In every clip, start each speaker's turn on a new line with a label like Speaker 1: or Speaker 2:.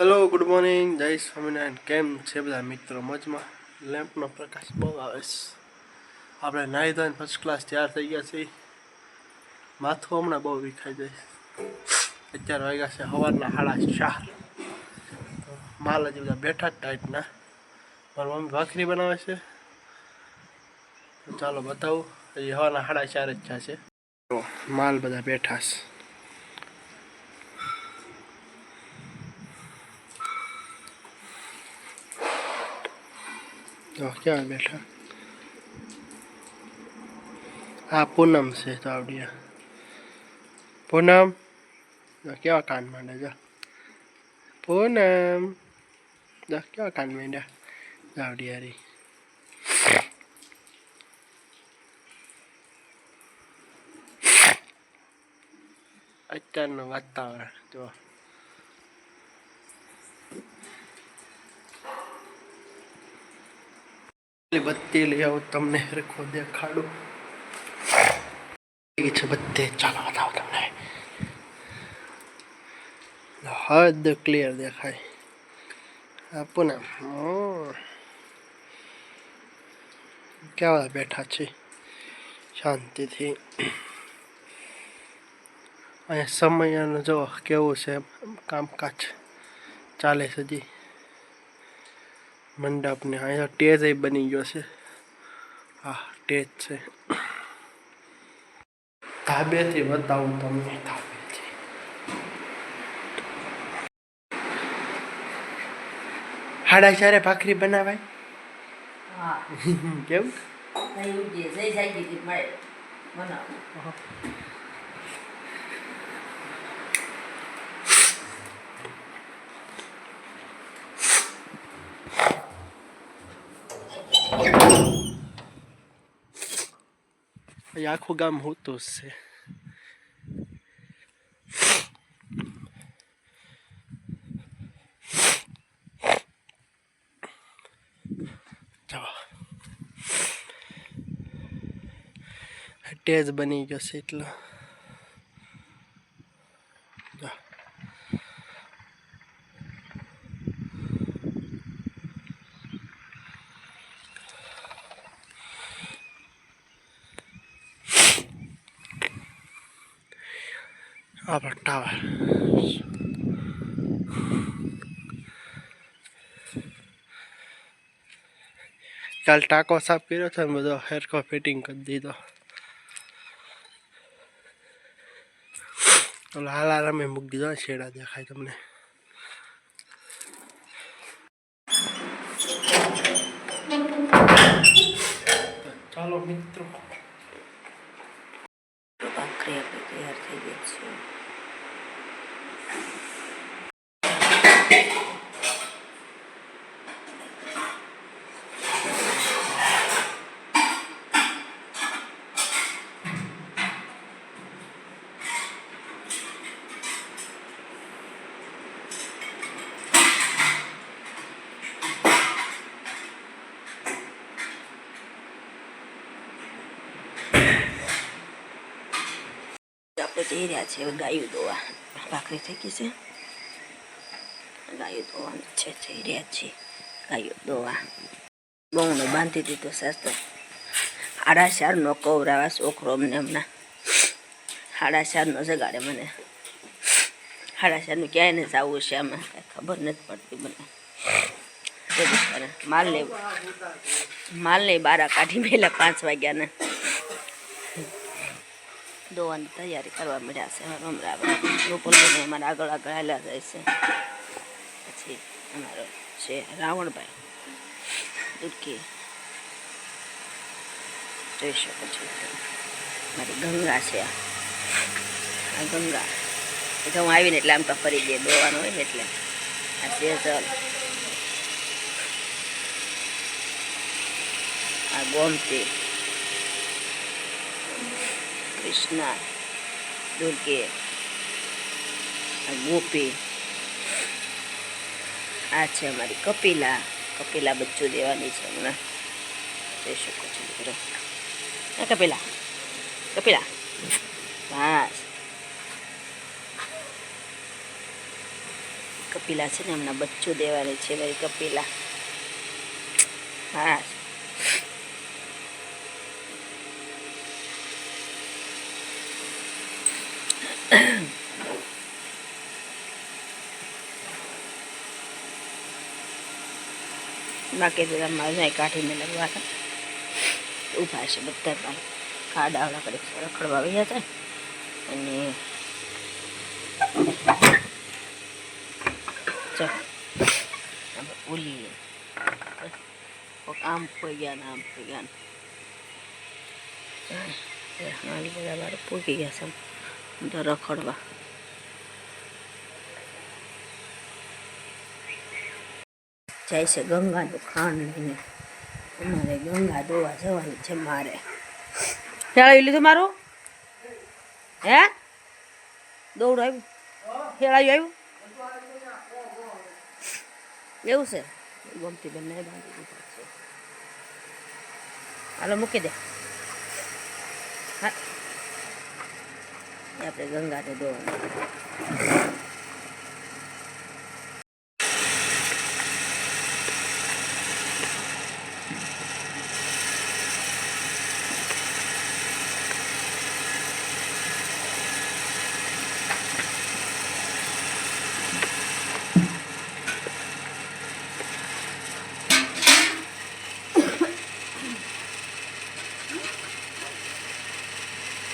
Speaker 1: Hello good morning જય સ્વામિનારાયણ. કેમ છે બધા મિત્રો મજમાં? લેમ્પનો પ્રકાશ બહુ આવે છે. આપણે નાહી ધોઈને ફર્સ્ટ ક્લાસ તૈયાર થઈ ગયા છીએ. માથું હમણાં બહુ વિખાઈ જાય અત્યારે વાગ્યા છે સવારના સાડા ચાર. માલ હજી બધા બેઠા જ ટાઈટના. મારી મમ્મી ભાખરી બનાવે છે. ચાલો બતાવું. હજી સવારના સાડા ચાર જ છે. માલ બધા બેઠા છે. તો ક્યાં બેઠા હા પૂનમ છે તો આવડિયા પૂનમ કેવા કાન માંડે જો પૂનમ કેવા કાન માંડ્યા આવડિયા રી અત્યારનું વાતાવરણ જો બત્તી લઈ આવું, તમને હરખો દેખાડું. છે બત્તી. ચાલો, બતાવો તમને. હદ ક્લિયર દેખાય. આપો ને કેવા બેઠા છે? શાંતિથી. અહીંયા સમય જો કેવું છે કામકાજ ચાલે હજી. મંડપને. અહીંયા ટેજ બની ગયો છે. હા ટેજ છે. ધાબેથી બતાવું તમને ધાબેથી હાડા ચારે ભાખરી બનાવાય? કેવું?
Speaker 2: જાય દીધી મળે બનાવો
Speaker 1: અહીં આખું ગામ હોતું જ છે ચાલો ટેજ બની ગયો છે એટલો આપણો ટાવર કાલ ટાંકો સાફ કર્યો છે બધો હેરકો ફિટિંગ કરી દીધો. હાલ આરામે મૂકી દીધો ને શેડા દેખાય તમને. ચાલો મિત્રો.
Speaker 2: તૈયાર થઈ ગઈ છે આપણે જઈ રહ્યા છે હવે ગાયું દોવા ભાખરી થઈ ગઈ છે ગાયું દોવાનું છે જઈ રહ્યા છે ગાયું દોવા બહુને બાંધી દીધો શાસ્ત્ર સાડા ચારનો કવરાવા છોકરો અમને હમણાં સાડા ચારનો જગાડે મને સાડા ચારનું ક્યાંય ને જવું છે આમાં કાંઈ ખબર નથી પડતી મને માલ લઈ માલ લઈ બારા કાઢી મેલા પાંચ વાગ્યાના દોવાની તૈયારી કરવા મળ્યા છે. હમણાં રૂપલભાઈ અમારા આગળ આગળ હાલ્યા જાય છે. પછી અમારો છે રાવણભાઈ. દુર્કી જોઈ શકો છો મારી ગંગા છે આ. ગંગા. એટલે હું આવીને એટલે આમ તો ફરી દે દોવાનું હોય ને એટલે. આ સેજલ આ ગોમતી. કૃષ્ણા દુર્ગે ગોપી આ છે અમારી કપિલા કપિલા બચ્ચું દેવાની છે હમણાં જઈ શકો છો મિત્રો હા કપિલા કપિલા બસ કપિલા છે ને હમણાં બચ્ચું દેવાની છે મારી કપિલા હા બાકી તો તમારે જાય કાઢીને હતા. ઊભા છે બધા પણ. ખાડા કરી રખડવા વયા હતા. અને ઓલી આમ પોઈ ગયા ને આમ પોઈ ગયા ને. બધા બાર પોગી ગયા છે. રખડવા. જાય છે ગંગાનું ખાંડ લઈને અમારે ગંગા દોવા જવાનું છે મારે. ખેડાવી લીધું મારું? હે? દોડું આવ્યું? ખેળાયું આવ્યું? એવું છે? ગમતી બેન હાલો, મૂકી દે. હા. આપણે ગંગાને દોવાનું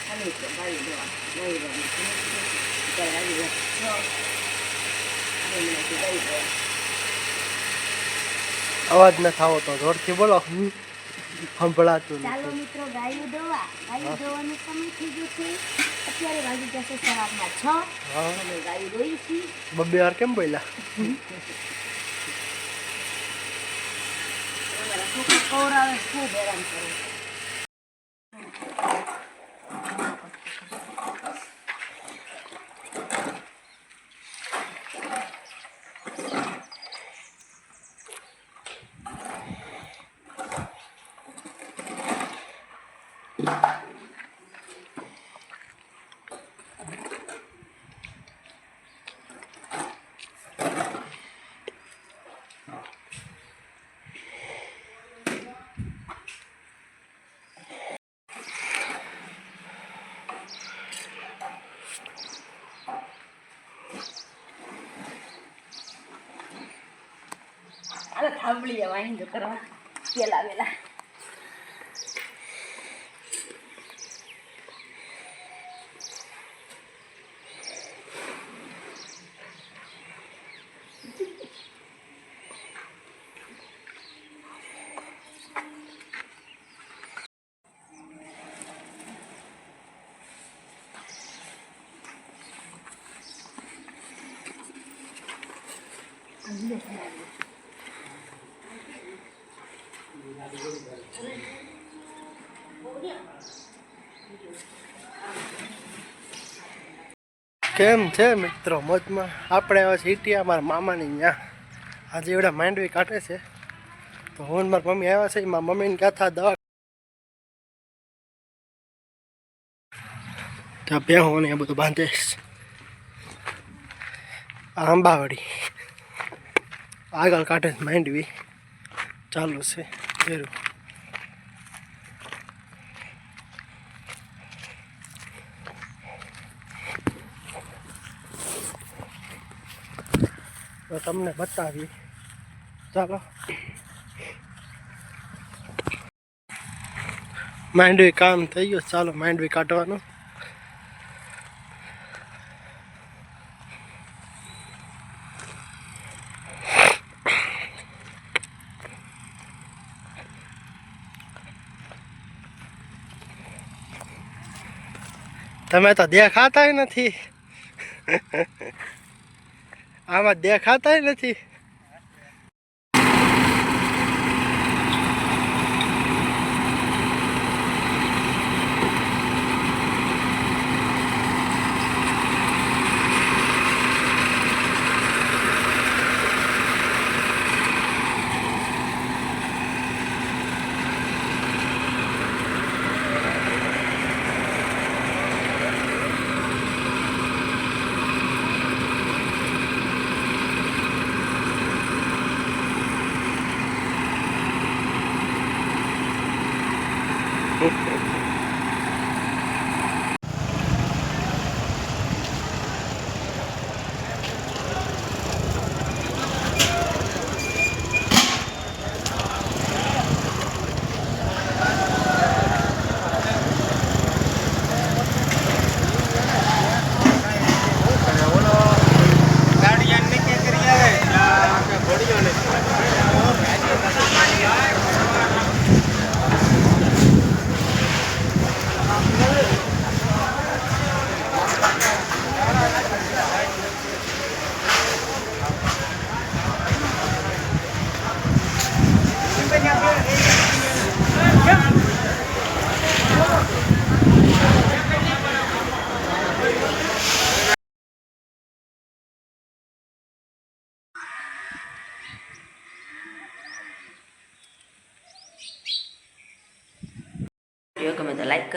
Speaker 2: આવી તો ગાડી આપણે મને ગાડી દોવા
Speaker 1: અવાજ ન થાવો તો જોરથી બોલો. સંભળાતું
Speaker 3: ચાલો મિત્રો ગાયું દોવા. ગાયું દોવાનો સમય થઈ ગયો છે. અત્યારે વાગી જશે સવારના છ. અમે ગાયું દોઈ છીએ
Speaker 1: બબ્બે વાર કેમ બોલ્યા?
Speaker 3: છોકરા કવરાવે ખૂબ હેરાન કરે છે હાલો થાંભલીએ વાહિંદો કરવા પેલા વેલા
Speaker 1: કેમ છે મિત્રો? મોજમાં. આપણે હવે સીટી મારા મામાની ત્યાં આજે એવડા માંડવી કાઢે છે. તો હું મારા મમ્મી આવ્યા છે. મારા મમ્મીને કથા દવા ત્યાં બેહો ને એ બધું બાંધે આ આંબાવાડી. આગળ કાઢે માંડવી ચાલુ છે. ફેરું તો તમને બતાવી. ચાલો. માંડવી કામ થઈ ગયું. ચાલો માંડવી કાઢવાનું. તમે તો દેખાતાય નથી. આમાં દેખાતાય નથી.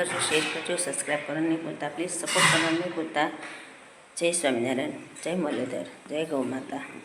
Speaker 2: કરજો શેર કરજો સબસ્ક્રાઈબ કરવાનું નહીં ભૂલતા પ્લીઝ સપોર્ટ કરવાનું નહીં ભૂલતા જય સ્વામિનારાયણ જય મુરલીધર જય ગૌ માતા